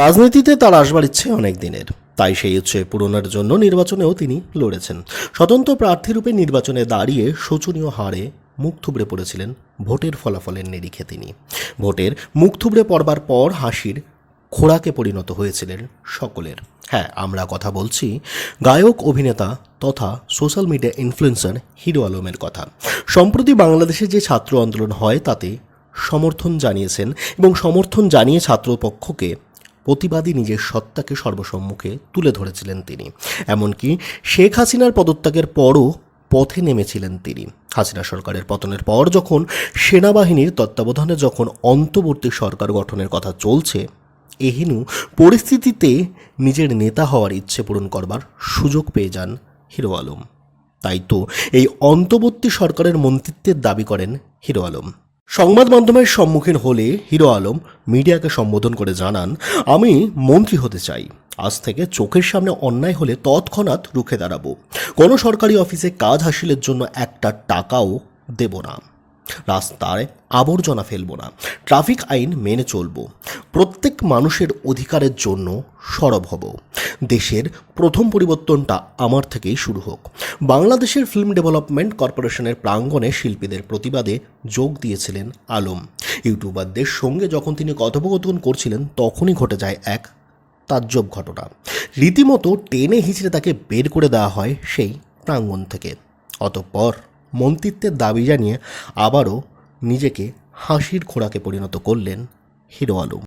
রাজনীতিতে তার আসবার ইচ্ছে অনেক দিনের। তাই সেই ইচ্ছে পূরণের জন্য নির্বাচনেও তিনি লড়েছেন। স্বতন্ত্র প্রার্থীরূপে নির্বাচনে দাঁড়িয়ে শোচনীয় হারে মুখ থুবড়ে পড়েছিলেন ভোটের ফলাফলের নিরিখে তিনি। ভোটের মুখ থুবড়ে পড়বার পর হাসির খোরাকে পরিণত হয়েছিলেন সকলের। হ্যাঁ আমরা কথা বলছি গায়ক, অভিনেতা তথা সোশ্যাল মিডিয়া ইনফ্লুয়েন্সার হিরো আলমের কথা। সম্প্রতি বাংলাদেশে যে ছাত্র আন্দোলন হয় তাতে সমর্থন জানিয়েছেন এবং সমর্থন জানিয়ে ছাত্রপক্ষকে প্রতিবাদী নিজের সত্তাকে সর্বসম্মুখে তুলে ধরেছিলেন তিনি। এমনকি শেখ হাসিনার পদত্যাগের পরও পথে নেমেছিলেন তিনি। হাসিনা সরকারের পতনের পর যখন সেনাবাহিনীর তত্ত্বাবধানে যখন অন্তর্বর্তী সরকার গঠনের কথা চলছে, এহেনু পরিস্থিতিতে নিজের নেতা হওয়ার ইচ্ছে পূরণ করবার সুযোগ পেয়ে যান হিরো আলম। তাই তো এই অন্তর্বর্তী সরকারের মন্ত্রিত্বের দাবি করেন হিরো আলম। সংবাদ মাধ্যমের সম্মুখীন হলে হিরো আলম মিডিয়াকে সম্বোধন করে জানান, আমি মন্ত্রী হতে চাই। আজ থেকে চোখের সামনে অন্যায় হলে তৎক্ষণাৎ রুখে দাঁড়াবো। কোনো সরকারি অফিসে কাজ হাসিলের জন্য একটা টাকাও দেব না। রাস্তায় আবর্জনা ফেলব না। ট্রাফিক আইন মেনে চলবো। প্রত্যেক মানুষের অধিকারের জন্য সরব হব। দেশের প্রথম পরিবর্তনটা আমার থেকেই শুরু হোক। বাংলাদেশের ফিল্ম ডেভেলপমেন্ট কর্পোরেশনের প্রাঙ্গণে শিল্পীদের প্রতিবাদে যোগ দিয়েছিলেন আলম। ইউটিউবারদের সঙ্গে যখন তিনি কথোপকথন করছিলেন, তখনই ঘটে যায় এক তাজ্জব ঘটনা। রীতিমতো টেনে হিচড়ে তাকে বের করে দেওয়া হয় সেই প্রাঙ্গণ থেকে। অতঃপর মন্ত্রিত্বের দাবি জানিয়ে আবারও নিজেকে হাসির খোরাকে পরিণত করলেন হিরো আলম।